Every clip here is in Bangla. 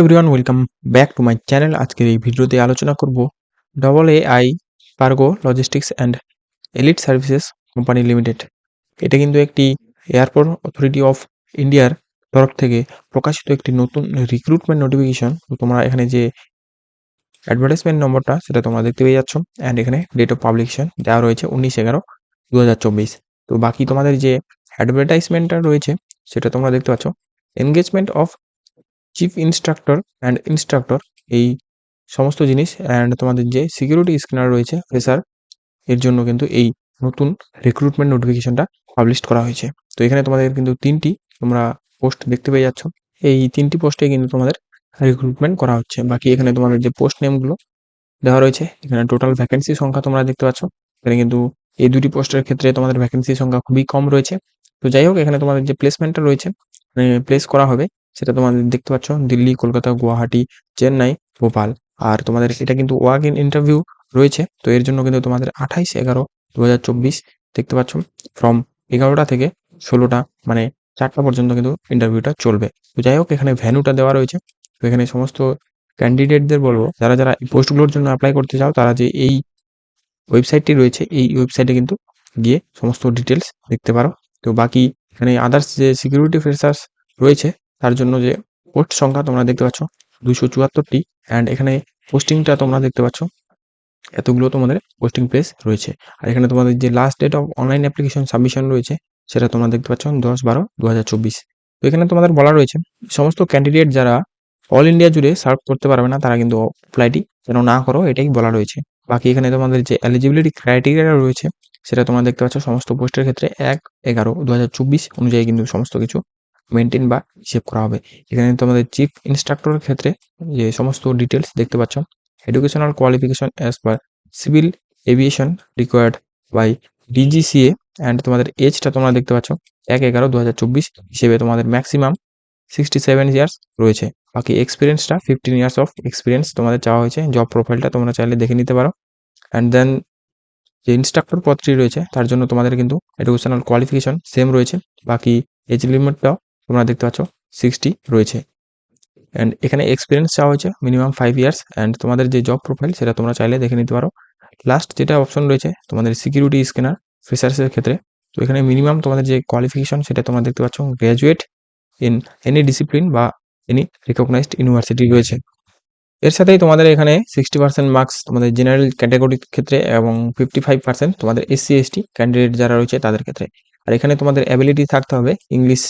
Everyone welcome back to my channel আজকের এই ভিডিওতে আলোচনা করব double A I Pargo logistics and elite services company limited এটা কিন্তু একটি এয়ারপোর্ট অথরিটি অফ ইন্ডিয়ার তরফ থেকে প্রকাশিত একটি নতুন রিক্রুটমেন্ট নোটিফিকেশন তোমরা এখানে যে অ্যাডভার্টাইজমেন্ট নম্বরটা সেটা তোমরা দেখতে পেয়ে যাচ্ছ। অ্যান্ড এখানে ডেট অফ পাবলিকেশন দেওয়া রয়েছে উনিশ এগারো দু তো বাকি তোমাদের যে অ্যাডভার্টাইজমেন্টটা রয়েছে, সেটা তোমরা দেখতে পাচ্ছ। Engagement of chief instructor and instructor এই সমস্ত জিনিস অ্যান্ড তোমাদের যে সিকিউরিটি স্ক্যানার রয়েছে ফ্রেসার এর জন্য কিন্তু এই নতুন রিক্রুটমেন্ট নোটিফিকেশনটা পাবলিশ করা হয়েছে। তো এখানে তোমাদের কিন্তু তিনটি তোমরা পোস্ট দেখতে পেয়ে যাচ্ছ। এই তিনটি পোস্টে কিন্তু তোমাদের রিক্রুটমেন্ট করা হচ্ছে। বাকি এখানে তোমাদের যে পোস্ট নেমগুলো দেওয়া রয়েছে, এখানে টোটাল ভ্যাকেন্সি সংখ্যা তোমরা দেখতে পাচ্ছ। এখানে কিন্তু এই দুটি পোস্টের ক্ষেত্রে তোমাদের ভ্যাকেন্সি সংখ্যা খুবই কম রয়েছে। তো যাই হোক, এখানে তোমাদের যে প্লেসমেন্টটা রয়েছে প্লেস করা হবে। সেটা তোমাদের দেখতে পাচ্ছ, দিল্লি, কলকাতা, গুয়াহাটি, চেন্নাই, ভোপাল। আর তোমাদের এটা কিন্তু ওয়াক ইন ইন্টারভিউ রয়েছে, তো এর জন্য কিন্তু তোমাদের আঠাইশ এগারো দু দেখতে পাচ্ছ ফ্রম এগারোটা থেকে ষোলোটা মানে চারটা পর্যন্ত কিন্তু ইন্টারভিউটা চলবে। তো যাই হোক, এখানে ভ্যানুটা দেওয়া রয়েছে, তো এখানে সমস্ত ক্যান্ডিডেটদের বলব, যারা যারা এই পোস্টগুলোর জন্য অ্যাপ্লাই করতে চাও, তারা যে এই ওয়েবসাইটটি রয়েছে, এই ওয়েবসাইটে কিন্তু গিয়ে সমস্ত ডিটেলস দেখতে পারো। তো বাকি এখানে আদার্স যে সিকিউরিটি ফেসার্স রয়েছে তার জন্য যে পোস্ট সংখ্যা তোমরা দেখতে পাচ্ছ দুশো চুয়াত্তরটি অ্যান্ড এখানে পোস্টিংটা তোমরা দেখতে পাচ্ছ। এতগুলো তোমাদের পোস্টিং প্লেস রয়েছে। আর এখানে তোমাদের যে last date of online application submission রয়েছে, সেটা তোমরা দেখতে পাচ্ছ দশ বারো দু তো এখানে তোমাদের বলা রয়েছে, সমস্ত ক্যান্ডিডেট যারা অল ইন্ডিয়া জুড়ে সার্ভ করতে পারবে না, তারা কিন্তু অ্যাপ্লাইটি যেন না করো, এটাই বলা রয়েছে। বাকি এখানে তোমাদের যে এলিজিবিলিটি ক্রাইটেরিয়া রয়েছে, সেটা তোমরা দেখতে পাচ্ছ, সমস্ত পোস্টের ক্ষেত্রে এক এগারো দু অনুযায়ী কিন্তু সমস্ত কিছু মেনটেন বা হিসেব করা হবে। এখানে তোমাদের চিফ ইনস্ট্রাক্টরের ক্ষেত্রে যে সমস্ত ডিটেলস দেখতে পাচ্ছ educational qualification as per civil aviation required by DGCA and তোমাদের এজটা তোমরা দেখতে পাচ্ছ, এক এগারো দু হিসেবে তোমাদের ম্যাক্সিমাম সিক্সটি সেভেন ইয়ার্স রয়েছে। বাকি এক্সপিরিয়েন্সটা ফিফটিন ইয়ার্স অফ এক্সপিরিয়েন্স তোমাদের চাওয়া হয়েছে জব প্রোফাইলটা তোমরা চাইলে দেখে নিতে পারো। অ্যান্ড দেন যে ইনস্ট্রাক্টর পদটি রয়েছে, তার জন্য তোমাদের কিন্তু এডুকেশনাল কোয়ালিফিকেশন সেম রয়েছে। বাকি এজ লিমিটটাও তোমরা দেখতে পাচ্ছ সিক্সটি রয়েছে। অ্যান্ড এখানে এক্সপিরিয়েন্স চাওয়া হয়েছে মিনিমাম ফাইভ ইয়ার্স অ্যান্ড তোমাদের যে জব প্রোফাইল সেটা তোমরা চাইলে দেখে নিতে পারো। লাস্ট যেটা অপশন রয়েছে, তোমাদের সিকিউরিটি স্ক্যানার ফিচার্সের ক্ষেত্রে। তো এখানে মিনিমাম তোমাদের যে কোয়ালিফিকেশন সেটা তোমরা দেখতে পাচ্ছ গ্র্যাজুয়েট ইন এনি ডিসিপ্লিন বা এনি রিকগনাইজড ইউনিভার্সিটি রয়েছে। এর সাথেই তোমাদের এখানে সিক্সটি পার্সেন্ট মার্কস তোমাদের জেনারেল ক্যাটাগরির ক্ষেত্রে এবং ফিফটি ফাইভ পার্সেন্ট তোমাদের এসসি এসটি ক্যান্ডিডেট যারা রয়েছে, তাদের ক্ষেত্রে। আর এখানে তোমাদের অ্যাবিলিটি থাকতে হবে ইংলিশ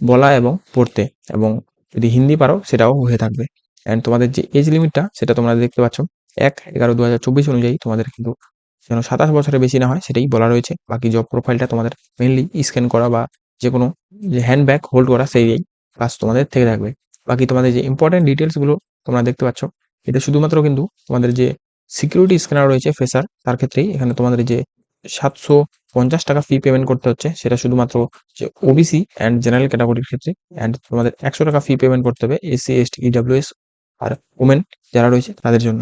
বলা এবং পড়তে এবং যদি হিন্দি পারো, সেটাও হয়ে থাকবে। অ্যান্ড তোমাদের যে এজ লিমিটটা সেটা তোমরা দেখতে পাচ্ছ, এক এগারো দু হাজার চব্বিশ অনুযায়ী তোমাদের কিন্তু যেন সাতাশ বছরের বেশি না হয়, সেটাই বলা রয়েছে। বাকি জব প্রোফাইলটা তোমাদের মেনলি স্ক্যান করা বা যে কোনো যে হ্যান্ড ব্যাগ হোল্ড করা, সেই কাজ তোমাদের থেকে থাকবে। বাকি তোমাদের যে ইম্পর্টেন্ট ডিটেলসগুলো তোমরা দেখতে পাচ্ছ, এটা শুধুমাত্র কিন্তু তোমাদের যে সিকিউরিটি স্ক্যানার রয়েছে ফেসার তার ক্ষেত্রেই এখানে তোমাদের যে সাতশো পঞ্চাশ টাকা ফি পেমেন্ট করতে হচ্ছে, সেটা শুধুমাত্র যে ওবিসি অ্যান্ড জেনারেল ক্যাটাগরির ক্ষেত্রে অ্যান্ড তোমাদের একশো টাকা ফি পেমেন্ট করতে হবে এসসি এসটি ইডাব্লিউএস আর ওমেন যারা রয়েছে তাদের জন্য।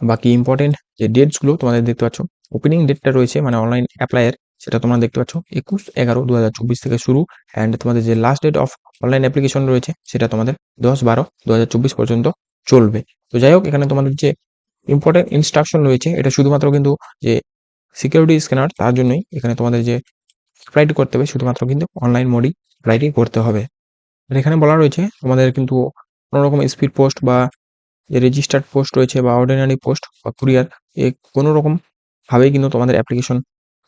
বাকি ইম্পর্টেন্ট যে ডেটসগুলো তোমাদের দেখতে পাচ্ছ ওপেনিং ডেটটা রয়েছে মানে অনলাইন অ্যাপ্লাইয়ের সেটা তোমরা দেখতে পাচ্ছ, একুশ এগারো দু হাজার চব্বিশ থেকে শুরু অ্যান্ড তোমাদের যে last date of online application রয়েছে, সেটা তোমাদের দশ বারো দু হাজার চব্বিশ পর্যন্ত চলবে। তো যাই হোক, এখানে তোমাদের যে ইম্পর্টেন্ট ইনস্ট্রাকশন রয়েছে, এটা শুধুমাত্র কিন্তু যে সিকিউরিটি স্ক্যানার তার জন্যই এখানে তোমাদের যে অ্যাপ্লাইটি করতে হবে শুধুমাত্র কিন্তু অনলাইন মোডই অ্যাপ্লাইটি করতে হবে। আর এখানে বলা রয়েছে তোমাদের কিন্তু কোনো রকম স্পিড পোস্ট বা যে রেজিস্টার্ড পোস্ট রয়েছে বা অর্ডিনারি পোস্ট বা কুরিয়ার এ কোনো রকম ভাবেই কিন্তু তোমাদের অ্যাপ্লিকেশন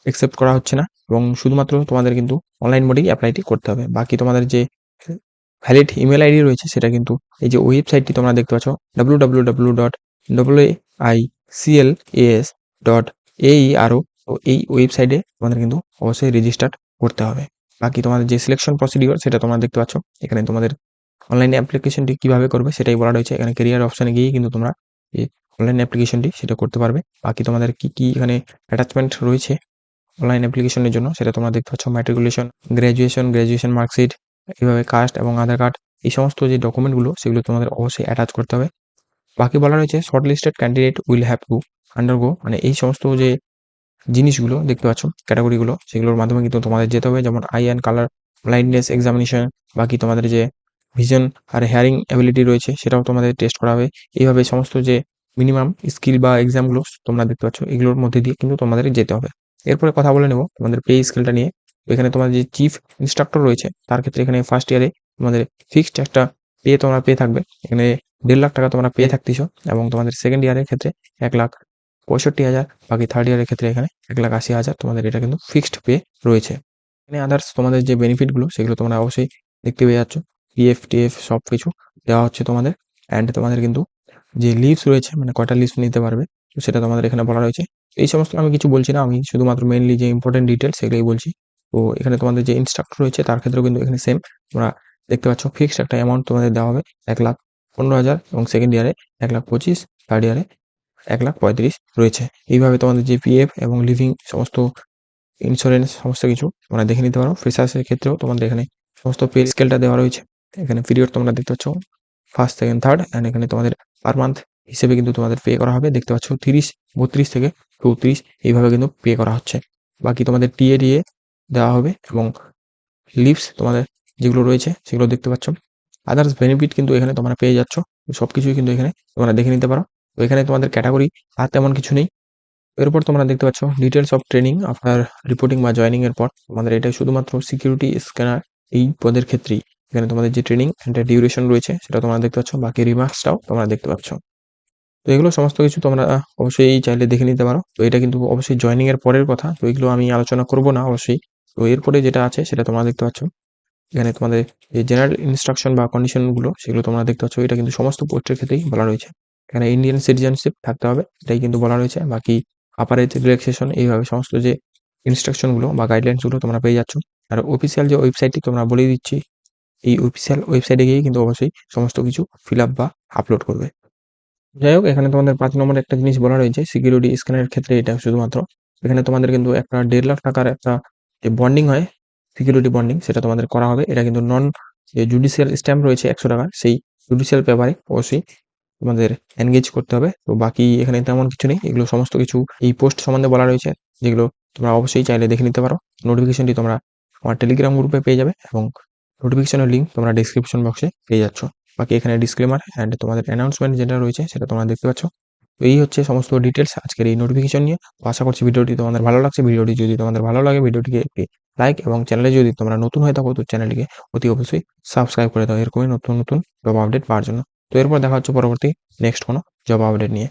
অ্যাকসেপ্ট করা হচ্ছে না এবং শুধুমাত্র তোমাদের কিন্তু অনলাইন মোডেই অ্যাপ্লাইটি করতে হবে। বাকি তোমাদের যে ভ্যালিড ইমেল আইডি রয়েছে সেটা কিন্তু এই যে ওয়েবসাইটটি তোমরা দেখতে পাচ্ছ W W W dot W I CL S dot এই আরও তো এই ওয়েবসাইটে তোমাদের কিন্তু অবশ্যই রেজিস্টার করতে হবে। বাকি তোমাদের যে সিলেকশন প্রসিডিওর সেটা তোমরা দেখতে পাচ্ছ। এখানে তোমাদের অনলাইন অ্যাপ্লিকেশনটি কীভাবে করবে সেটাই বলা রয়েছে। এখানে কেরিয়ার অপশানে গিয়েই কিন্তু তোমরা এই অনলাইন অ্যাপ্লিকেশনটি সেটা করতে পারবে। বাকি তোমাদের কি কি এখানে অ্যাটাচমেন্ট রয়েছে অনলাইন অ্যাপ্লিকেশনের জন্য সেটা তোমরা দেখতে পাচ্ছ। ম্যাট্রিকুলেশন গ্র্যাজুয়েশন গ্র্যাজুয়েশন মার্কশিট এইভাবে কাস্ট এবং আধার কার্ড এই সমস্ত যে ডকুমেন্টগুলো সেগুলো তোমাদের অবশ্যই অ্যাটাচ করতে হবে। বাকি বলা রয়েছে short listed candidate will have to undergo মানে এই সমস্ত যে জিনিসগুলো দেখতে পাচ্ছ ক্যাটাগরিগুলো সেগুলোর মাধ্যমে কিন্তু তোমাদের যেতে হবে। যেমন eye and colour blindness examination বাকি তোমাদের যে ভিশন আর হেয়ারিং অ্যাবিলিটি রয়েছে, সেটাও তোমাদের টেস্ট করা হবে। এইভাবে সমস্ত যে মিনিমাম স্কিল বা এক্সামগুলো তোমরা দেখতে পাচ্ছ, এগুলোর মধ্যে দিয়ে কিন্তু তোমাদের যেতে হবে। এরপরে কথা বলে নেব তোমাদের পে স্কেলটা নিয়ে। এখানে তোমাদের যে চিফ ইনস্ট্রাক্টর রয়েছে, তার ক্ষেত্রে এখানে ফার্স্ট ইয়ারে তোমাদের ফিক্সড একটা পে তোমরা পেয়ে থাকবে। এখানে দেড় লাখ টাকা তোমরা পেয়ে থাকতেছো এবং তোমাদের সেকেন্ড ইয়ারের ক্ষেত্রে এক লাখ পঁয়ষট্টি হাজার, বাকি থার্ড ইয়ারের ক্ষেত্রে এখানে এক লাখ আশি হাজার তোমাদের এটা কিন্তু ফিক্সড পে রয়েছে। এখানে আদার্স তোমাদের যে বেনিফিটগুলো সেগুলো তোমরা অবশ্যই দেখতে পেয়ে যাচ্ছ। পিএফ টিএফ সব কিছু দেওয়া হচ্ছে তোমাদের অ্যান্ড তোমাদের কিন্তু যে লিভস রয়েছে মানে কয়টা লিভস নিতে পারবে, তো সেটা তোমাদের এখানে বলা রয়েছে। এই সমস্ত আমি কিছু বলছি না, আমি শুধুমাত্র মেনলি যে ইম্পর্টেন্ট ডিটেলস সেগুলোই বলছি। তো এখানে তোমাদের যে ইনস্ট্রাক্টর রয়েছে, তার ক্ষেত্রেও কিন্তু এখানে সেম তোমরা দেখতে পাচ্ছ ফিক্সড একটা অ্যামাউন্ট তোমাদের দেওয়া হবে এক লাখ পনেরো হাজার এবং সেকেন্ড ইয়ারে এক লাখ পঁচিশ থার্ড ইয়ারে এক লাখ পঁয়ত্রিশ রয়েছে। এইভাবে তোমাদের যে পিএফ এবং লিভিং সমস্ত ইন্স্যুরেন্স সমস্ত কিছু তোমরা দেখে নিতে পারো। ফ্রেশার্সের ক্ষেত্রেও তোমাদের এখানে সমস্ত পে স্কেলটা দেওয়া রয়েছে। এখানে পিরিয়ড তোমরা দেখতে পাচ্ছ ফার্স্ট সেকেন্ড থার্ড অ্যান্ড এখানে তোমাদের পার মান্থ হিসেবে কিন্তু তোমাদের পে করা হবে। দেখতে পাচ্ছ তিরিশ, বত্রিশ থেকে চৌত্রিশ এইভাবে কিন্তু পে করা হচ্ছে। বাকি তোমাদের টিএ ডিএ দেওয়া হবে এবং লিভস তোমাদের যেগুলো রয়েছে, সেগুলো দেখতে পাচ্ছ। আদার্স বেনিফিট কিন্তু এখানে তোমরা পেয়ে যাচ্ছ। সব কিছুই কিন্তু এখানে তোমরা দেখে নিতে পারো। তো এখানে তোমাদের ক্যাটাগরি আর তেমন কিছু নেই। এরপর তোমরা দেখতে পাচ্ছ ডিটেলস অফ ট্রেনিং আপনার রিপোর্টিং বা জয়নিং এর পর তোমাদের এটা শুধুমাত্র সিকিউরিটি স্ক্যানার এই পদের ক্ষেত্রেই। এখানে তোমাদের যে ট্রেনিং এটা ডিউরেশন রয়েছে, সেটা তোমরা দেখতে পাচ্ছ। বাকি রিমার্কসটাও তোমরা দেখতে পাচ্ছ। তো এগুলো সমস্ত কিছু তোমরা অবশ্যই চাইলে দেখে নিতে পারো। তো এটা কিন্তু অবশ্যই জয়নিং এর পরের কথা। তো এগুলো আমি আলোচনা করব না অবশ্যই। তো এরপরে যেটা আছে, সেটা তোমরা দেখতে পাচ্ছ। এখানে তোমাদের যে জেনারেল ইনস্ট্রাকশন বা কন্ডিশনগুলো সেগুলো তোমরা দেখতে পাচ্ছ, এটা কিন্তু সমস্ত পোস্টের ক্ষেত্রেই বলা রয়েছে। এখানে ইন্ডিয়ান সিটিজেনশিপ থাকতে হবে, এটাই কিন্তু বলা রয়েছে। বাকি আপার এজ রিল্যাক্সেশন এইভাবে সমস্ত যে ইনস্ট্রাকশনগুলো বা গাইডলাইন্সগুলো তোমরা পেয়ে যাচ্ছ। আর অফিসিয়াল যে ওয়েবসাইটটি তোমরা বলে দিচ্ছি, এই অফিসিয়াল ওয়েবসাইটে গিয়ে কিন্তু অবশ্যই সমস্ত কিছু ফিল আপ বা আপলোড করবে। যাই হোক, এখানে তোমাদের পাঁচ নম্বরে একটা জিনিস বলা রয়েছে সিকিউরিটি স্ক্যানের ক্ষেত্রে এটা শুধুমাত্র। এখানে তোমাদের কিন্তু একটা দেড় লাখ টাকার একটা যে বন্ডিং হয় সিকিউরিটি বন্ডিং সেটা তোমাদের করা হবে। এটা কিন্তু নন যে জুডিশিয়াল স্ট্যাম্প রয়েছে একশো টাকার সেই জুডিশিয়াল পেপারে অবশ্যই তোমাদের এনগেজ করতে হবে। তো বাকি এখানে তেমন কিছু নেই। এগুলো সমস্ত কিছু এই পোস্ট সম্বন্ধে বলা রয়েছে, যেগুলো তোমরা অবশ্যই চাইলে দেখে নিতে পারো। নোটিফিকেশনটি তোমরা আমার টেলিগ্রাম গ্রুপে পেয়ে যাবে এবং নোটিফিকেশনের লিঙ্ক তোমরা ডিসক্রিপশন বক্সে পেয়ে যাচ্ছ। বাকি এখানে ডিসক্লেমার অ্যান্ড তোমাদের অ্যানাউন্সমেন্ট যেটা রয়েছে, সেটা তোমরা দেখতে পাচ্ছ। তো এই হচ্ছে সমস্ত ডিটেলস আজকের এই নোটিফিকেশন নিয়ে। তো আশা করছি ভিডিওটি তোমাদের ভালো লাগছে। ভিডিওটি যদি তোমাদের ভালো লাগে, ভিডিওটিকে একটি লাইক এবং চ্যানেলে যদি তোমরা নতুন হয়ে থাকো, তো চ্যানেলটিকে অতি অবশ্যই সাবস্ক্রাইব করে দাও। এরকমই নতুন নতুন জব আপডেট পাওয়ার জন্য। তো এরপর দেখা হচ্ছে পরবর্তী নেক্সট কোনো জব আপডেট নিয়ে।